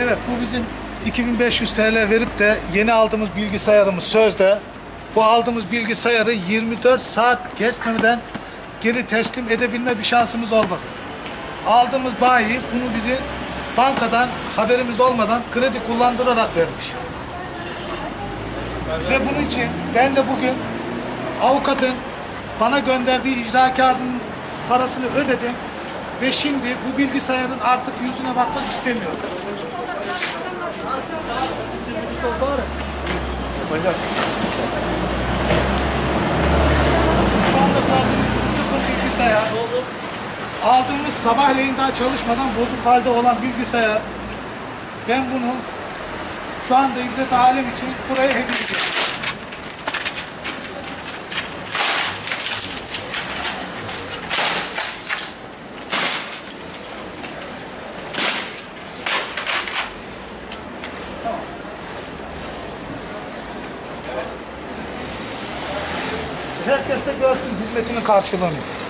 Evet bu bizim 2500 TL verip de yeni aldığımız bilgisayarımız sözde. Bu aldığımız bilgisayarı 24 saat geçmeden geri teslim edebilme bir şansımız olmadı. Aldığımız bayi bunu bizi bankadan haberimiz olmadan kredi kullandırarak vermiş. Ve bunun için ben de bugün avukatın bana gönderdiği icra kağıdının parasını ödedim ve şimdi bu bilgisayarın artık yüzüne bakmak istemiyorum. Şu anda gibi sıfır bilgisayar. Aldığımız sabahleyin daha çalışmadan bozuk halde olan bilgisayar. Ben bunu şu anda ibret alem için buraya hediye ediyorum. Herkes de görsün hizmetinin karşılığını.